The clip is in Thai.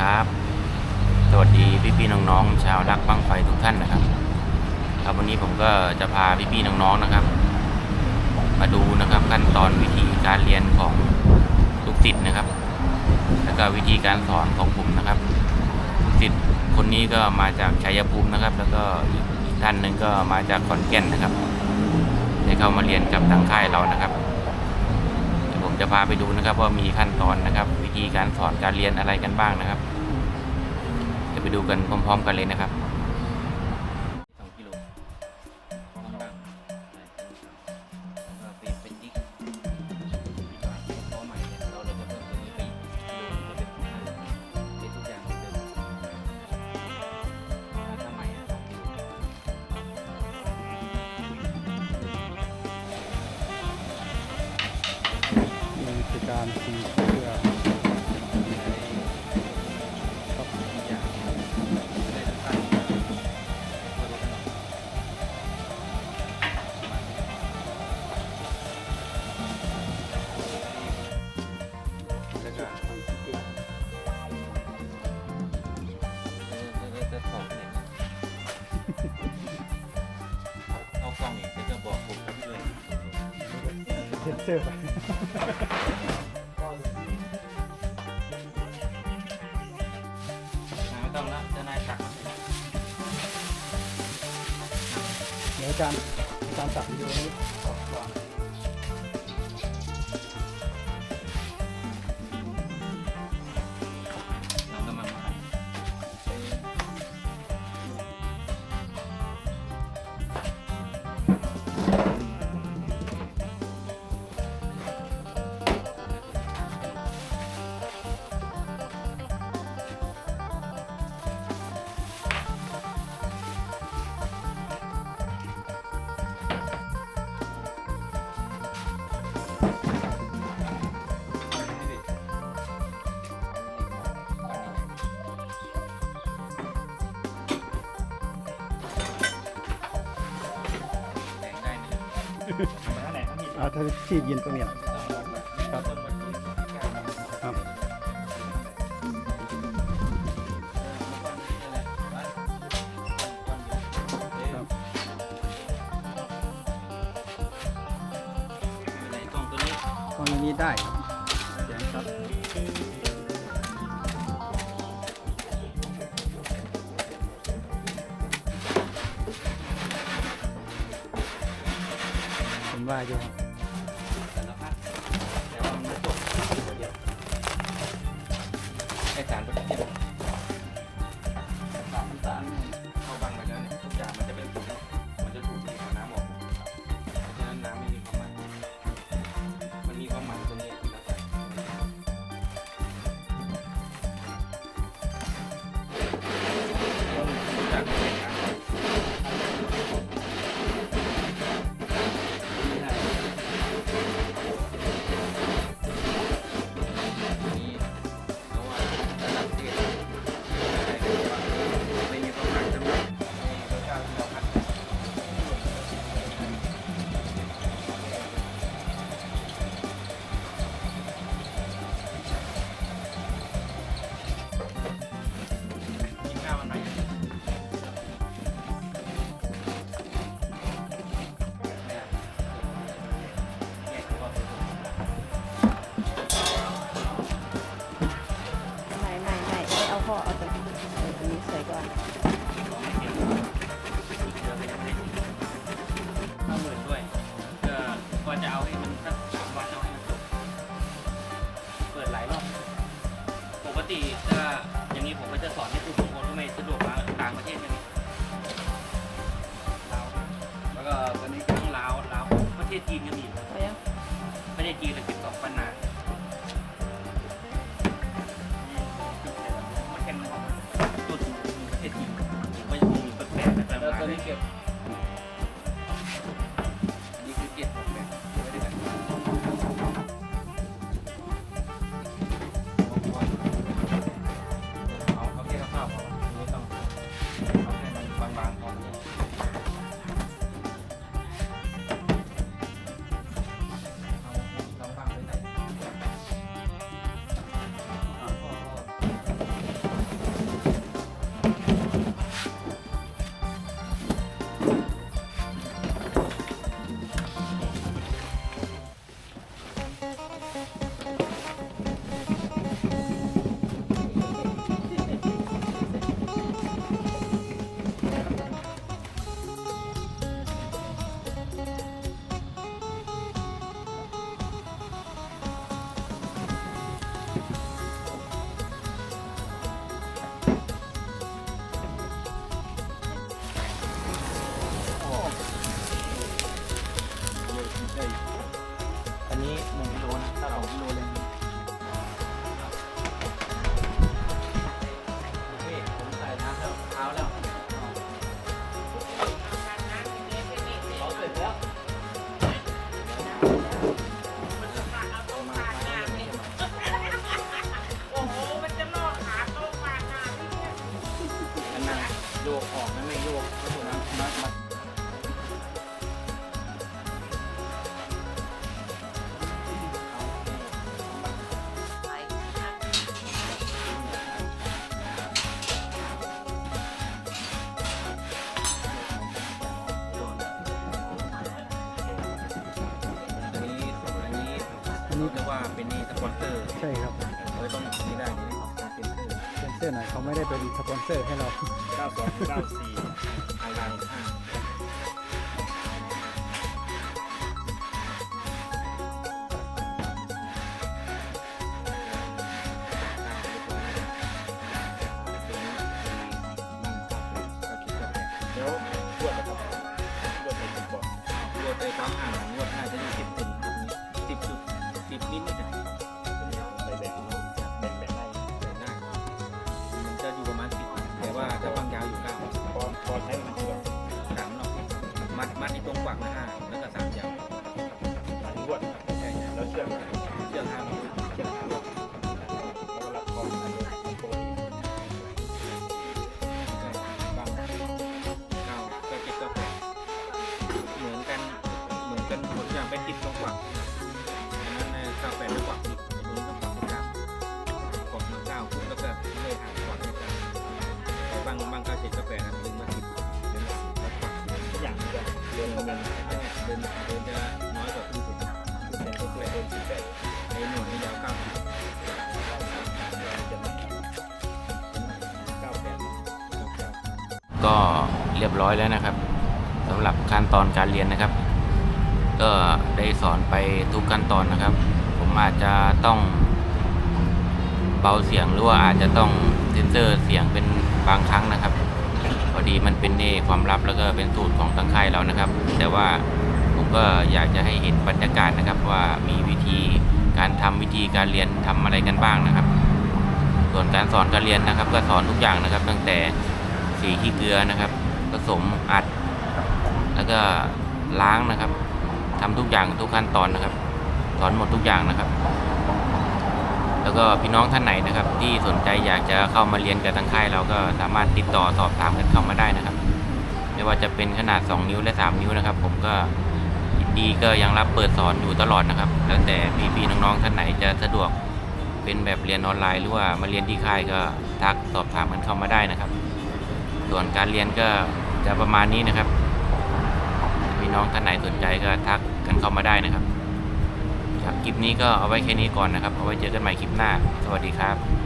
ครับ สวัสดีพี่ๆน้องๆชาวรักบังไฟทุกท่านนะครับ ครับวันนี้ผมก็จะพาพี่ๆน้องๆนะครับ มาดูนะครับขั้นตอนวิธีการเรียนของลูกศิษย์นะครับ แล้วก็วิธีการสอนของผมนะครับลูกศิษย์คนนี้ก็มาจากชัยภูมินะครับ แล้วก็อีกท่านหนึ่งก็มาจากขอนแก่นนะครับได้เข้ามาเรียนกับทางค่ายเรานะครับ จะพาไปดูนะครับ ว่ามีขั้นตอนนะครับ วิธีการสอนการเรียนอะไรกันบ้างนะครับ จะไปดูกันพร้อม ๆ กันเลยนะครับ การตีเพื่อค ซ็นเซอร์ไปไม่ต้องแล้วเจ้านายตักมาเดี๋ยวการการตัดวิดีโอนี้ออกก่อน อ่าถ้าที่ยินตรงเนี้ยครับครับครับตรงตัวนี้ตรงนี้ได้ ผม อนให้ผู้บางคนที่ไม่สะดวกมาต่างประเทศอย่างลาวแล้วก็ตอนนี้ก็ต้องลาวลาวประเทศจีนก็มีเอายังประเทศจีนเลยติดต่อปัญหามันนั้นตัวสูงประเทศจีนไม่คงมีแปลกๆแต่ตอนนี้เก็บ อันนี้หนึ่งโลนะถ้าเรากิโลเลย นนี้เรียกว่าเป็นนี่สปอนเซอร์ใช่ครับเลยต้องนี่ได้นี่เป็นเซอร์เซนเซอร์หน่อยเขาไม่ได้เป็นสปอนเซอร์ให้เรา9294ทางการห้าเดี๋ยวตรวจนะครับตรวจในจุดบอกรวดไปความห่าง ดินเดินเดินเดินจะน้อยกว่าครึ่งสุดเซ็นก็เลยเดินสิบแปดในหน่วยนี่ยาวเก้าสิบเก้าแปดก็เรียบร้อยแล้วนะครับสำหรับขั้นตอนการเรียนนะครับ ก็ได้สอนไปทุกขั้นตอนนะครับ ผมอาจจะต้องเบาเสียงหรือว่าอาจจะต้องเซนเซอร์เสียงเป็นบางครั้งนะครับ อดีมันเป็นเอความลับแล้วก็เป็นสูตรของทางค่ายเรานะครับ แต่ว่าผมก็อยากจะให้เห็นบรรยากาศนะครับ ว่ามีวิธีการทำวิธีการเรียนทำอะไรกันบ้างนะครับ ส่วนการสอนการเรียนนะครับ ก็สอนทุกอย่างนะครับ ตั้งแต่สีขี้เกลือนะครับผสมอัด แล้วก็ล้างนะครับทำทุกอย่างทุกขั้นตอนนะครับ สอนหมดทุกอย่างนะครับ แล้วก็พี่น้องท่านไหนนะครับ ที่สนใจอยากจะเข้ามาเรียนกับทางค่ายเราก็สามารถติดต่อสอบถามกันเข้ามาได้นะครับ ไม่ว่าจะเป็นขนาด 2 นิ้วและ 3 นิ้วนะครับ ผมก็ยินดีก็ยังรับเปิดสอนอยู่ตลอดนะครับ แล้วแต่พี่ๆน้องๆท่านไหนจะสะดวกเป็นแบบเรียนออนไลน์หรือว่ามาเรียนที่ค่ายก็ทักสอบถามกันเข้ามาได้นะครับ ส่วนการเรียนก็จะประมาณนี้นะครับพี่น้องท่านไหนสนใจก็ทักกันเข้ามาได้นะครับครับ คลิปนี้ก็เอาไว้แค่นี้ก่อนนะครับ เอาไว้เจอกันใหม่คลิปหน้า สวัสดีครับ